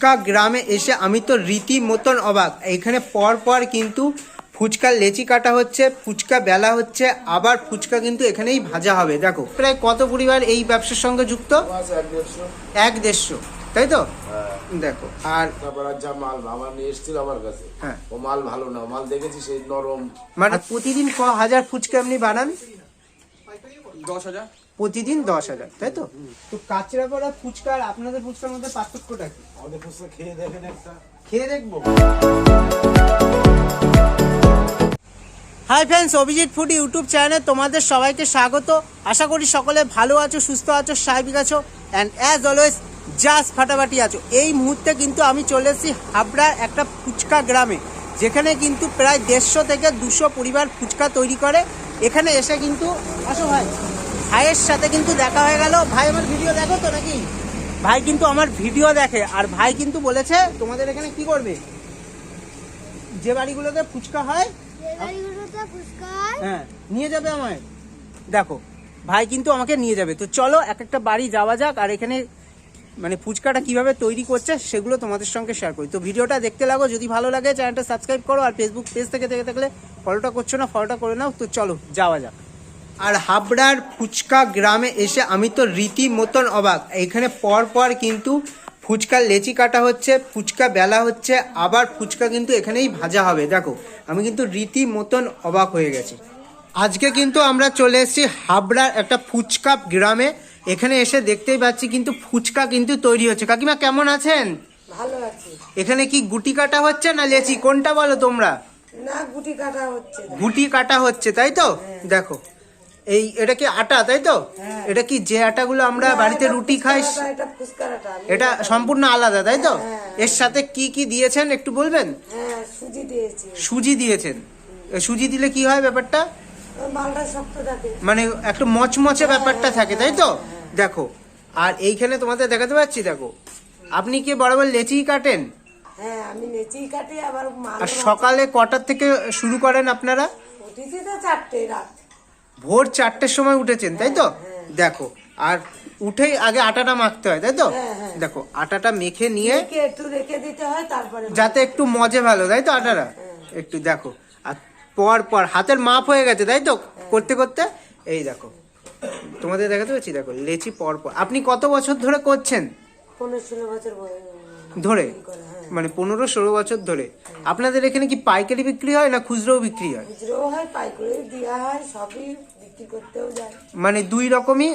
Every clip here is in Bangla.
ফুচকা গ্রামে এসে আমি তো রীতি মতন অবাক। এখানে পর পর কিন্তু ফুচকার লেচি কাটা হচ্ছে ফুচকা বেলা হচ্ছে আবার ফুচকা কিন্তু এখানেই ভাজা হবে। দেখো প্রায় কত পরিবার এই ব্যবসার সঙ্গে যুক্ত? এক দেড়শো। তাই তো? হ্যাঁ। দেখো আর যা মাল আমার নিয়ে এসেছিল আমার কাছে। হ্যাঁ। ও মাল ভালো না মাল দেখেছি সেই নরম। মানে প্রতিদিন ক হাজার ফুচকা আপনি বানান? দশ হাজার। প্রতিদিন দশ হাজার তাই তো? তো কাঁচরাপাড়া ফুচকা আর আপনাদের ফুচকার মধ্যে পার্থক্যটা কি? আমাদের ফুচকা খেয়ে দেখেন একটা। খেয়ে দেখব। Hi friends Abhijit food YouTube চ্যানেলে তোমাদের সবাইকে স্বাগত। আশা করি সকলে ভালো আছো সুস্থ আছো স্বাভাবিক আছো অ্যান্ড অ্যাজ অলওয়েজ জাস্ট ফাটাফাটি আছো। এই মুহূর্তে কিন্তু আমি চলে এসেছি হাবড়ার একটা ফুচকা গ্রামে যেখানে কিন্তু প্রায় দেড়শো থেকে দুশো পরিবার ফুচকা তৈরি করে। এখানে এসে কিন্তু আসো ভাই। ভাইয়ের সাথে কিন্তু দেখা হয়ে গেল। ভাই আমার ভিডিও দেখো তো নাকি? ভাই কিন্তু আমার ভিডিও দেখে আর ভাই কিন্তু বলেছে তোমাদের এখানে কি করবে? যে বাড়িগুলোতে ফুচকা হয় হ্যাঁ। নিয়ে যাবে আমায়। দেখো ভাই কিন্তু আমাকে নিয়ে যাবে। তো চলো এক একটা বাড়ি যাওয়া যাক আর এখানে মানে ফুচকাটা কীভাবে তৈরি করছে সেগুলো তোমাদের সঙ্গে শেয়ার করি। তো ভিডিওটা দেখতে লাগো যদি ভালো লাগে চ্যানেলটা সাবস্ক্রাইব করো আর ফেসবুক পেজ থেকে দেখে থাকলে ফলোটা করছ না ফলোটা করে নাও। তো চলো যাওয়া যাক। আর হাবড়ার ফুচকা গ্রামে এসে আমি তো রীতি মতন অবাক। এখানে পর পর কিন্তু ফুচকার লেচি কাটা হচ্ছে ফুচকা বেলা হচ্ছে আবার ফুচকা কিন্তু এখানেই ভাজা হবে। দেখো আমি কিন্তু রীতি মতন অবাক হয়ে গেছি। আজকে কিন্তু আমরা চলে এসেছি হাবড়ার একটা ফুচকা গ্রামে। এখানে এসে দেখতেই পাচ্ছি কিন্তু ফুচকা কিন্তু তৈরি হচ্ছে। কাকিমা কেমন আছেন? ভালো আছি। এখানে কি গুটি কাটা হচ্ছে না লেচি? কোনটা বলো তোমরা? না গুটি কাটা হচ্ছে গুটি কাটা হচ্ছে তাই তো? দেখো এই এটা কি আটা তাই তো? হ্যাঁ। এটা কি যে আটাগুলো আমরা বাড়িতে রুটি খাই? এটা সম্পূর্ণ আলাদা তাই তো? হ্যাঁ। এর সাথে কি কি দিয়েছেন একটু বলবেন? হ্যাঁ সুজি দিয়েছেন। সুজি দিলে কি হয় ব্যাপারটা? মানে একটু মচমচে ব্যাপারটা থাকে তাই তো? দেখো আর এইখানে তোমাদের দেখাতে পাচ্ছি দেখো। আপনি কি বরাবর লেচি কাটেন? আমি নেচেই কাটি আর সকালে কটার থেকে শুরু করেন আপনারা? চারটে রাত। ভোর চারটের সময় উঠেছেন তাই তো? দেখো আর উঠেই আগে আটাটা মাখতে হয় তাই তো? হ্যাঁ, হ্যাঁ। দেখো আটাটা মেখে নিয়ে একটু রেখে দিতে হয় তারপরে যাতে একটু মজে ভালো তাই তো আটাটা? একটু দেখো আর পর পর হাতের মাপ হয়ে গেছে তাই তো? করতে করতে? এই দেখো তোমাদের দেখাতে পাচ্ছি দেখো লেচি পর পর। আপনি কত বছর ধরে করছেন? পনেরো ষোলো বছর ধরে? হ্যাঁ। মানে পনেরো ষোলো বছর ধরে। আপনাদের এখানে কি পাইকারি বিক্রি হয় না খুচরোও বিক্রি হয়? খুচরোও হয় পাইকারি দেওয়া হয় সবই বিক্রি করতেও যায়। মানে দুই রকমই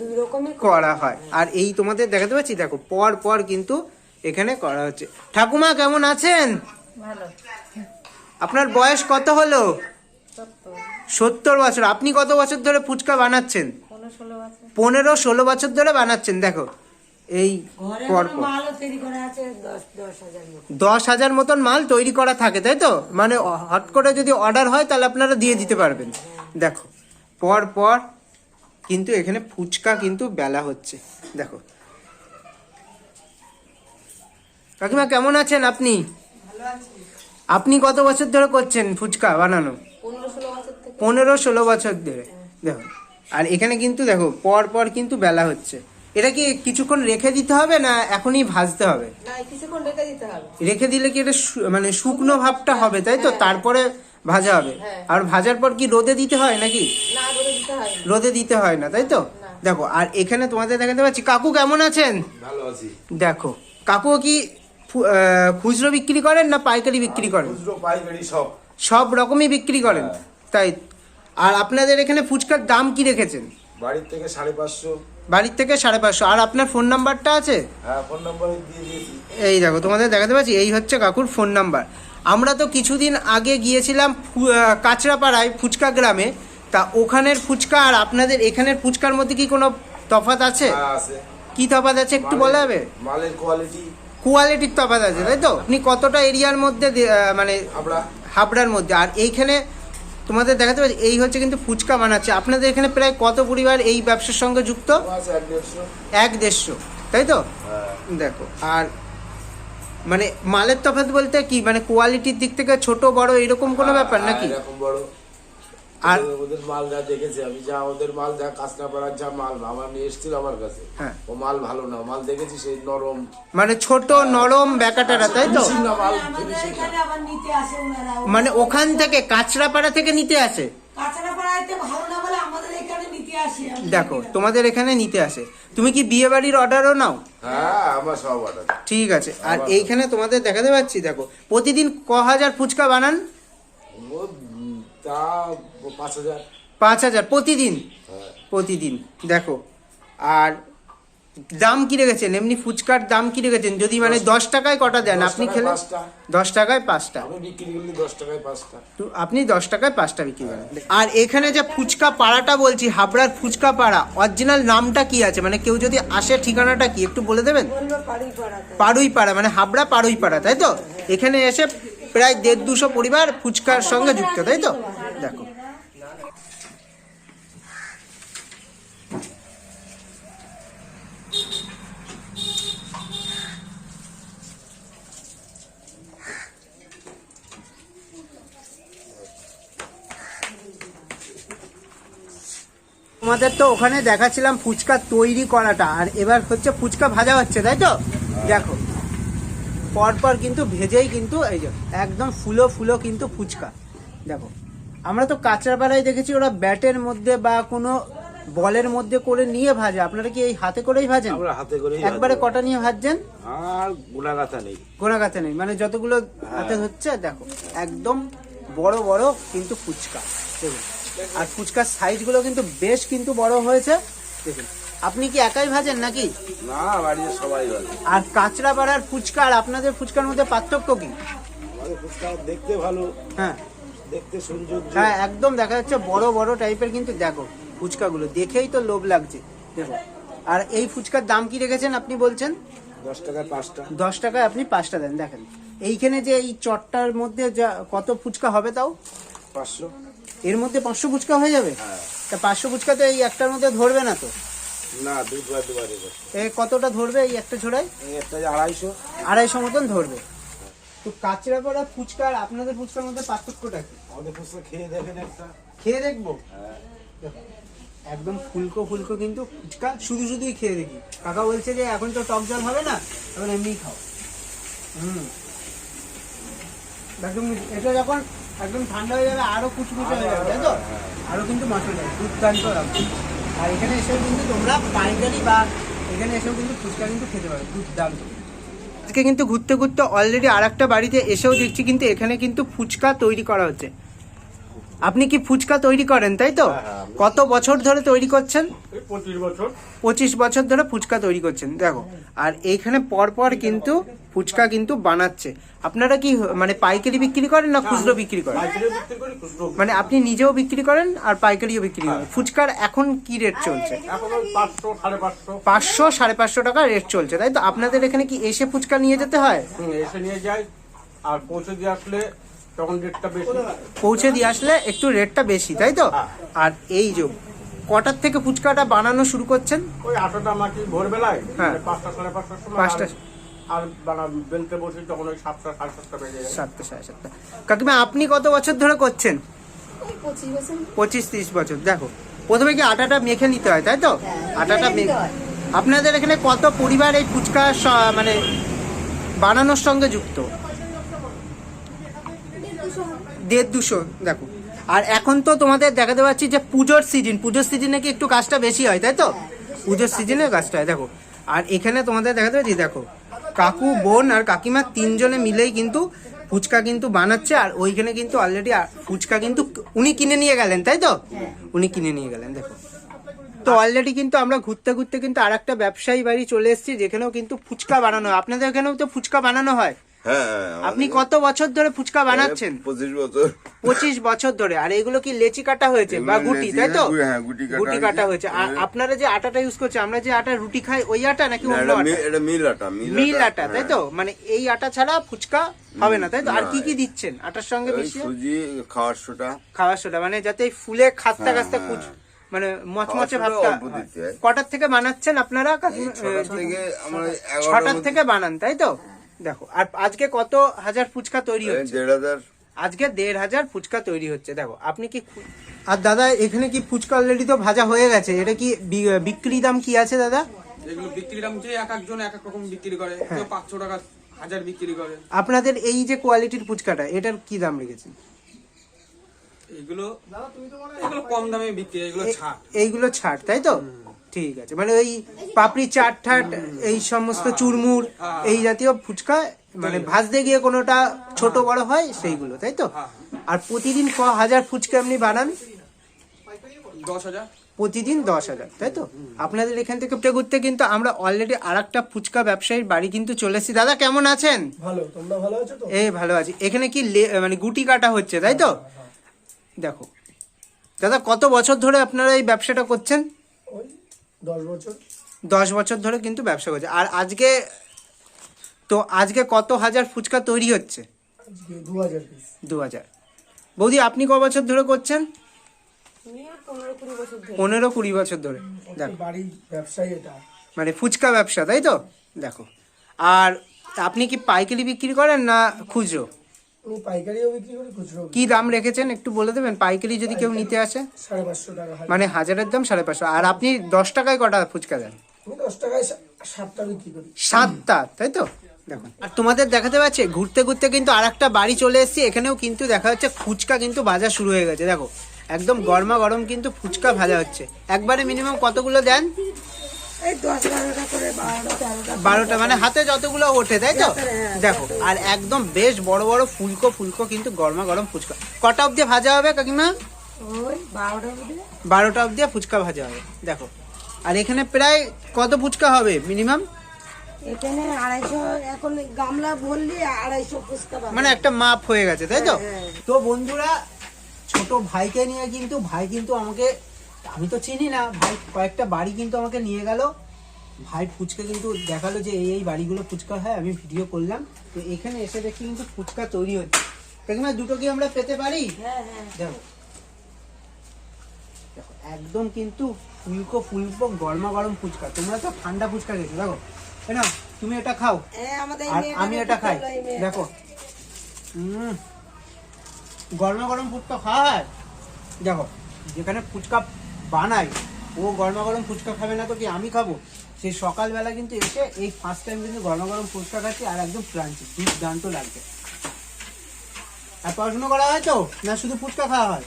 দুই রকমই করা। হয়। আর এই তোমাদের দেখাতে পাচ্ছি দেখো পর পর কিন্তু এখানে করা হচ্ছে। ঠাকুমা কেমন আছেন? আপনার বয়স কত হলো? সত্তর। বছর। আপনি কত বছর ধরে ফুচকা বানাচ্ছেন? পনেরো ষোলো বছর ধরে বানাচ্ছেন দেখো। এই দশ হাজার মতন মাল তৈরি করা থাকে তাই তো? মানে হট করে যদি অর্ডার হয় তাহলে আপনারা দিয়ে দিতে পারবেন। দেখো পর পর কিন্তু এখানে ফুচকা কিন্তু বেলা হচ্ছে। দেখো। কাকিমা কেমন আছেন আপনি? আপনি কত বছর ধরে করছেন ফুচকা বানানো? পনেরো ষোলো বছর ধরে। দেখো। আর এখানে কিন্তু দেখো পর পর কিন্তু বেলা হচ্ছে। এটা কি কিছুক্ষণ রেখে দিতে হবে না এখনই ভাজতে হবে? কিছুক্ষণ রেখে দিতে হবে। রেখে দিলে কি এটা মানে শুকনো ভাবটা হবে তাই তো? তারপরে ভাজা হবে। আর ভাজার পর কি রোদে দিতে হয় নাকি? না করে দিতে হয় রোদে দিতে হয় না তাই তো? দেখো আর এখানে তোমাদের দেখাতে পাচ্ছি কাকু কেমন আছেন? দেখো কাকু কি খুচরো বিক্রি করেন না পাইকারি বিক্রি করেন? সব। সব রকমই বিক্রি করেন তাই। আর আপনাদের এখানে ফুচকার দাম কি রেখেছেন? বাড়ির থেকে সাড়ে পাঁচশো। বাড়ির থেকে সাড়ে পাঁচশো। আর আপনার ফোন নাম্বারটা আছে? হ্যাঁ এই দেখো তোমাদের দেখাতে পাচ্ছি এই হচ্ছে কাকুর ফোন নাম্বার আমরা তো কিছুদিন আগে গিয়েছিলাম কাঁচরাপাড়ায় ফুচকা গ্রামে। তা ওখানের ফুচকা আর আপনাদের এখানের ফুচকার মধ্যে কি কোনো তফাৎ আছে? হ্যাঁ আছে। কি তফাৎ আছে একটু বলা যাবে মালের কোয়ালিটি কোয়ালিটির তফাত আছে তাই তো? আপনি কতটা এরিয়ার মধ্যে মানে হাবড়ার মধ্যে। আর এইখানে তোমাদের দেখাতে পাচ্ছি এই হচ্ছে কিন্তু ফুচকা বানাচ্ছে। আপনাদের এখানে প্রায় কত পরিবার এই ব্যবসার সঙ্গে যুক্ত? এক দেড়শো। তাই তো? হ্যাঁ। দেখো আর মানে মালের তফাৎ বলতে কি? মানে কোয়ালিটির দিক থেকে ছোট বড় এরকম কোনো ব্যাপার হ্যাঁ, নাকি এরকম বড়। আর ওদের- মাল যা দেখেছি আমি যা ওদের মাল যা কাঁচরাপাড়ার যা মাল আমার নিয়ে এসেছিল আমার কাছে। হ্যাঁ। ও মাল ভালো না মাল দেখেছি সেই নরম মানে ছোট নরম ব্যাকাটারা তাই তো? ওনারা মানে ওখান থেকে কাঁচরাপাড়া থেকে নিতে আসে? দেখো তোমাদের এখানে নিতে আসে। তুমি কি বিয়ে বাড়ির অর্ডারও নাও? হ্যাঁ আমার সব অর্ডার ঠিক আছে আর এইখানে তোমাদের দেখাতে পাচ্ছি দেখো প্রতিদিন ক হাজার ফুচকা বানান? তা পাঁচ হাজার। পাঁচ হাজার প্রতিদিন? হ্যাঁ। প্রতিদিন দেখো। আর দাম কি রেখেছেন? এমনি ফুচকার দাম কি রেখেছেন? যদি মানে দশ টাকায় কটা দেন আপনি খেলে দশ টাকায় পাঁচটা। আপনি দশ টাকায় পাঁচটা বিক্রি করেন। আর এখানে যে ফুচকা পাড়াটা বলছি হাবড়ার ফুচকা পাড়া অরিজিনাল নামটা কি আছে? মানে কেউ যদি আসে ঠিকানাটা কি? একটু বলে দেবেন? পাড়ুই পাড়া মানে হাবড়া পাড়ুই পাড়া তাই তো? এখানে এসে প্রায় দেড় দুশো পরিবার ফুচকার সঙ্গে যুক্ত, তাই তো? দেখো। তোমাদের তো ওখানে দেখাচ্ছিলাম ফুচকা তৈরি করাটা, আর এবার হচ্ছে ফুচকা ভাজা হচ্ছে, তাই তো? দেখো। পরপর কিন্তু ভেজেই কিন্তু এই যে একদম ফুলো ফুলো কিন্তু ফুচকা। দেখো আমরা তো কাঁচরাপাড়ায় দেখেছি ওরা ব্যাটের মধ্যে বা কোনো বলের মধ্যে করে নিয়ে ভাজে। আপনারা কি এই হাতে করেই ভাজেন? আমরা হাতে একবারে কটা নিয়ে ভাজছেন? আর গুণাগাথা নেই। গোনাগাতে নেই। মানে যতগুলো হাতে হচ্ছে দেখো একদম বড় বড় কিন্তু ফুচকা। দেখুন। আর ফুচকার সাইজগুলো কিন্তু বেশ কিন্তু বড় হয়েছে। দেখুন আপনি কি একাই ভাজেন নাকি? না বাড়িতে সবাই বলে আর কাঁচরাপাড়ার ফুচকা আর আপনাদের ফুচকার মধ্যে পার্থক্য কি? আমাদের ফুচকা দেখতে ভালো হ্যাঁ। দেখতে সৌন্দর্য হ্যাঁ একদম দেখা যাচ্ছে বড় বড় টাইপের কিন্তু দেখো ফুচকাগুলো। দেখেই তো লোভ লাগছে। দেখো। আর এই ফুচকার দাম কি রেখেছেন আপনি বলছেন? দশ টাকায় পাঁচটা। দশ টাকায় আপনি পাঁচটা দেন দেখেন। এইখানে যে এই চটটার মধ্যে যা কত ফুচকা হবে তাও? পাঁচশো। এর মধ্যে পাঁচশো ফুচকা হয়ে যাবে? হ্যাঁ। তা পাঁচশো ফুচকা তো এই একটার মধ্যে ধরবে না তো? না দুবার দুবার এ কতটা ধরবে এই একটা ছোড়ায় এই একটা আড়াইশো। আড়াইশো মতন ধরবে। তো কাঁচরাপাড়া ফুচকা আর আপনাদের ফুচকার মধ্যে পার্থক্যটা কি? আমাদের ফুচকা খেয়ে দেখেন একটা। খেয়ে দেখব? হ্যাঁ। একদম ফুলকো ফুলকো কিন্তু ফুচকা শুধু শুধুই খেয়ে দেখি। কাকা বলছে যে এখন তো টক জল হবে না এখন এমনিই খাও। হুম। একদম এটা যখন একদম ঠান্ডা হয়ে যাবে আরও কুচকুচে হয়ে যাবে তাই তো? আরও কিন্তু মশলা দুর্দান্ত লাগবে। আর এখানে এসেও কিন্তু তোমরা পাইকারি বা এখানে এসেও কিন্তু ফুচকা কিন্তু খেতে পারো, দুর্দান্ত। আজকে কিন্তু ঘুরতে ঘুরতে অলরেডি আর একটা বাড়িতে এসেও দেখছি কিন্তু এখানে কিন্তু ফুচকা তৈরি করা হচ্ছে। আপনি কি ফুচকা তৈরি করেন তাই তো? হ্যাঁ, হ্যাঁ, কত বছর ধরে তৈরি করছেন? পঁচিশ বছর। ধরে ফুচকা তৈরি করছেন দেখো। আর এইখানে পরপর কিন্তু ফুচকা কিন্তু বানাচ্ছে। আপনারা কি মানে পাইকারি বিক্রি করেন না খুচরো বিক্রি করেন? মানে আপনি নিজেও বিক্রি করেন আর পাইকারিও বিক্রি করেন? ফুচকার এখন কি রেট চলছে? পাঁচশো সাড়ে পাঁচশো। টাকা রেট চলছে তাই তো? আপনাদের এখানে কি এসে ফুচকা নিয়ে যেতে হয়? এসে নিয়ে যাই। আর পৌঁছে দিয়ে আসলে তখন রেটটা বেশি। পৌঁছে দিয়ে আসলে একটু রেটটা বেশি তাই তো? হ্যাঁ। আর এই যে কটার থেকে ফুচকাটা বানানো শুরু করছেন? ওই আটটা মাটি ভোরবেলায় হ্যাঁ। মানে পাঁচটা সাড়ে পাঁচটার সময় পাঁচটা। আর- বানা বেলতে বসি তখন ওই সাতটা সাড়ে সাতটা বেজে যায়। সাতটা সাড়ে সাতটা। কাকিমা আপনি কত বছর ধরে করছেন? পঁচিশ তিরিশ বছর। দেখো প্রথমে কি আটাটা মেখে নিতে হয় তাই তো? আটাটা হয়। আপনাদের এখানে কত পরিবার এই ফুচকা মানে বানানোর সঙ্গে যুক্ত? দেড় দুশো, দেখো। আর এখন তো তোমাদের দেখাতে পাচ্ছি যে পুজোর সিজন পুজোর সিজনে কি একটু কাজটা বেশি হয়, তাই তো? পুজোর সিজনে কাজটা হয়, দেখো। আর এখানে তোমাদের দেখাতে পাচ্ছি, দেখো, কাকু, বোন আর কাকিমা তিনজনে মিলেই কিন্তু ফুচকা কিন্তু বানাচ্ছে, আর ওইখানে কিন্তু অলরেডি ফুচকা কিন্তু উনি কিনে নিয়ে গেলেন, তাই তো? উনি কিনে নিয়ে গেলেন, দেখো। তো অলরেডি কিন্তু আমরা ঘুরতে ঘুরতে কিন্তু আর একটা ব্যবসায়ী বাড়ি চলে এসেছি, যেখানেও কিন্তু ফুচকা বানানো হয়। আপনাদের এখানেও তো ফুচকা বানানো হয়? হ্যাঁ হ্যাঁ, আপনি কত বছর ধরে ফুচকা বানাচ্ছেন? পঁচিশ বছর। পঁচিশ বছর ধরে। আর এগুলো কি লেচি কাটা হয়েছে? বা গুটি তাই তো? হ্যাঁ, গুটি কাটা হয়েছে। আর হ্যাঁ। আপনারা যে আটাটা ইউজ করছে আমরা যে আটা রুটি খাই ওই আটা নাকি অন্য আটা? মিল আটা মিল আটা। তাই তো? মানে এই আটা ছাড়া ফুচকা হবে না তাই তো? আর কি কি দিচ্ছেন আটার সঙ্গে সুজি খাওয়ার সোটা খাওয়ার সোডা মানে যাতে ফুলে খাস্তা খাস্তা। মানে মচমচে ভাবটা। কটার থেকে বানাচ্ছেন আপনারা? ছটার থেকে বানান তাই তো? দেখো আর আজকে কত হাজার ফুচকা তৈরি হচ্ছে? দেড় হাজার। আজকে দেড় হাজার ফুচকা তৈরি হচ্ছে দেখো আপনি কি আর দাদা এখানে কি ফুচকা অলরেডি তো ভাজা হয়ে গেছে? এটা কি বিক্রি দাম কি আছে দাদা? এগুলো বিক্রি দাম যে এক একজন এক এক রকম বিক্রি করে কেউ পাঁচশো টাকা হাজার বিক্রি করে। আপনাদের এই যে কোয়ালিটির ফুচকাটা এটার কি দাম রেখেছেন? এগুলো এগুলো কম দামে বিক্রি এগুলো ছাড়। এইগুলো ছাড় তাই তো? ঠিক আছে। মানে ওই পাপড়ি চাট ঠাট এই সমস্ত চুরমুর হ্যাঁ। এই জাতীয় ফুচকা মানে ভাজতে গিয়ে কোনোটা ছোট বড় হয় সেইগুলো তাই তো? হ্যাঁ। আর প্রতিদিন ক হাজার ফুচকা আপনি বানান? দশ হাজার। প্রতিদিন দশ হাজার তাই তো? আপনাদের এখান থেকে ঘুরতে ঘুরতে কিন্তু আমরা অলরেডি আর একটা ফুচকা ব্যবসায়ীর বাড়ি কিন্তু চলে এসেছি। দাদা কেমন আছেন? ভালো তোমরা ভালো আছো তো? এই ভালো আছি। এখানে কি লে- মানে গুটি কাটা হচ্ছে তাই তো? দেখো। দাদা কত বছর ধরে আপনারা এই ব্যবসাটা করছেন? ওই দশ বছর? দশ বছর ধরে কিন্তু ব্যবসা করছে। আর আজকে তো আজকে কত হাজার ফুচকা তৈরি হচ্ছে? দু হাজার দু হাজার। বৌদি আপনি ক বছর ধরে করছেন? পনেরো কুড়ি বছর ধরে। দেখো। বাড়ির ব্যবসায়ী এটা। মানে ফুচকা ব্যবসা তাই তো? দেখো। আর আপনি কি পাইকারি বিক্রি করেন না খুচরো? আমি পাইকারিও বিক্রি করি খুচরো কি দাম রেখেছেন? একটু বলে দেবেন পাইকারি যদি কেউ নিতে আসে? সাড়ে পাঁচশো টাকা মানে হাজারের দাম সাড়ে পাঁচশো। আর আপনি দশ টাকায় কটা ফুচকা দেন? আমি দশ টাকায় সাতটা বিক্রি করি। সাতটা তাই তো? দেখুন। আর তোমাদের দেখাতে পাচ্ছে ঘুরতে ঘুরতে কিন্তু আর একটা বাড়ি চলে এসেছি এখানেও কিন্তু দেখা যাচ্ছে ফুচকা কিন্তু ভাজা শুরু হয়ে গেছে। দেখো একদম গরমা গরম কিন্তু ফুচকা ভাজা হচ্ছে। একবারে মিনিমাম কতগুলো দেন? এই দশ বারোটা করে বারোটা বারোটা মানে হাতে যতগুলো ওঠে তাই তো? দেখো আর একদম বেশ বড় বড় ফুলকো ফুলকো কিন্তু গরমা গরম ফুচকা। কটা অব্দি ভাজা হবে কাকিমা? বারোটা অব্দি ফুচকা ভাজা হবে দেখো। আর এখানে প্রায় কত ফুচকা হবে মিনিমাম? এখানে আড়াইশো এখন গামলা ভরলি আড়াইশো ফুচকা মানে একটা মাপ হয়ে গেছে তাই তো? হ্যাঁ। তো বন্ধুরা ছোট ভাইকে নিয়ে কিন্তু ভাই কিন্তু আমাকে আমি তো চিনি না। ভাই কয়েকটা বাড়ি কিন্তু আমাকে নিয়ে গেল। ভাই ফুচকা কিন্তু দেখাল যে এই এই বাড়িগুলো ফুচকা হয় আমি ভিডিও করলাম। তো এখানে এসে দেখি কিন্তু ফুচকা তৈরি হচ্ছে। কাকিমা দুটো কি আমরা পেতে পারি? হ্যাঁ হ্যাঁ। দেখো দেখো একদম কিন্তু ফুলকো ফুলকো গরমা গরম ফুচকা। তোমরা তো ঠান্ডা ফুচকা গেছো দেখো। না তুমি এটা খাও। আর আমি এটা খাই। দেখো। হুম গরমা গরম ফুচকা খায়। দেখো যেখানে ফুচকা বানাই। ও গরমা গরম ফুচকা খাবে না তো কি আমি খাব? সেই সকালবেলা কিন্তু এসে এই ফার্স্ট টাইম কিন্তু গরমা গরম ফুচকা খাচ্ছি আর একদম ক্রাঞ্চি দুর্দান্ত লাগবে আর পড়াশোনা করা হয় তো? না শুধু ফুচকা খাওয়া হয়?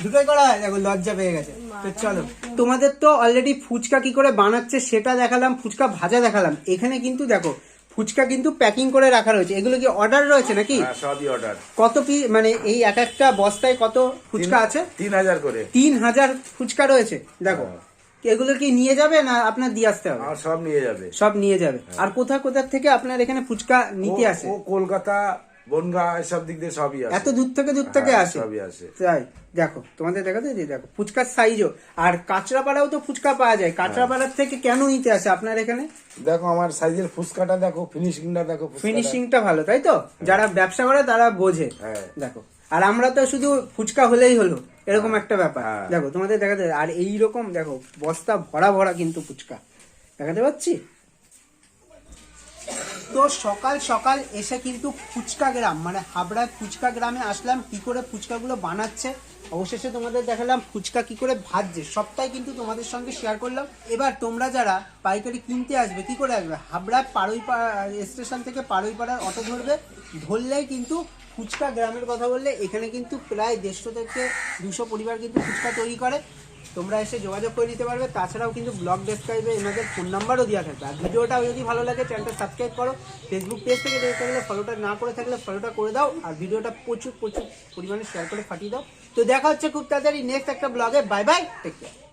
দুটোই করা হয়? দেখো লজ্জা পেয়ে গেছে। তো চলো তোমাদের তো অলরেডি ফুচকা কি করে বানাচ্ছে সেটা দেখালাম ফুচকা ভাজা দেখালাম। এখানে কিন্তু দেখো ফুচকা কিন্তু প্যাকিং করে রাখা রয়েছে। এগুলো কি অর্ডার রয়েছে নাকি? হ্যাঁ সবই অর্ডার কত পি মানে এই এক একটা বস্তায় কত ফুচকা আছে? তিন হাজার করে। তিন হাজার ফুচকা রয়েছে। দেখো এগুলো কি নিয়ে যাবে না আপনার দিয়ে আসতে হবে? সব নিয়ে যাবে। সব নিয়ে যাবে। আর কোথা কোথা থেকে আপনার এখানে ফুচকা নিতে আসে? কলকাতা বনগা এসব দিক দিয়ে সবই আসে এত দূর থেকে দূর থেকে হ্যাঁ, আসে। সবই আসে। তাই দেখো তোমাদের দেখাতে যে দেখো ফুচকার সাইজও আর কাঁচরাপাড়াও তো ফুচকা পাওয়া যায়। কাঁচরাপাড়ার থেকে কেন নিতে আসে আপনার এখানে? দেখো আমার সাইজের ফুচকাটা দেখো ফিনিশিংটা দেখো ফিনিশিংটা ভালো তাই তো? যারা ব্যবসা করে তারা বোঝে। হ্যাঁ। দেখো আর আমরা তো শুধু ফুচকা হলেই হলো এরকম একটা ব্যাপার। হ্যাঁ। দেখো তোমাদের দেখাতে আর এই রকম দেখো বস্তা ভরা ভরা কিন্তু ফুচকা। দেখাতে পাচ্ছি? তো সকাল সকাল এসে কিন্তু ফুচকা গ্রাম মানে হাবড়ার ফুচকা গ্রামে আসলাম, কি করে ফুচকাগুলো বানাচ্ছে। অবশেষে তোমাদের দেখালাম ফুচকা কি করে ভাজছে। সবটাই কিন্তু তোমাদের সঙ্গে শেয়ার করলাম। এবার তোমরা যারা পাইকারি কিনতে আসবে, কি করে আসবে? হাবড়ায় পাড়ুইপাড়া স্টেশন থেকে পাড়ুইপাড়ার অটো ধরবে। ধরলেই কিন্তু ফুচকা গ্রামের কথা বললে এখানে কিন্তু প্রায় দেড়শো থেকে দুশো পরিবার কিন্তু ফুচকা তৈরি করে। তোমরা এসে যোগাযোগ করে নিতে পারবে। তাছাড়াও কিন্তু ব্লগ ডেসক্রাইবে এনাদের ফোন নাম্বারও দেওয়া থাকবে। আর ভিডিওটাও যদি ভালো লাগে চ্যানেলটা সাবস্ক্রাইব করো। ফেসবুক পেজ থেকে দেখতে থাকলে ফলোটা না করে থাকলে ফলোটা করে দাও। আর ভিডিওটা প্রচুর প্রচুর পরিমাণে শেয়ার করে ফাটিয়ে দাও। তো দেখা হচ্ছে খুব তাড়াতাড়ি। নেক্সট একটা ব্লগে বাই বাই টেক কেয়ার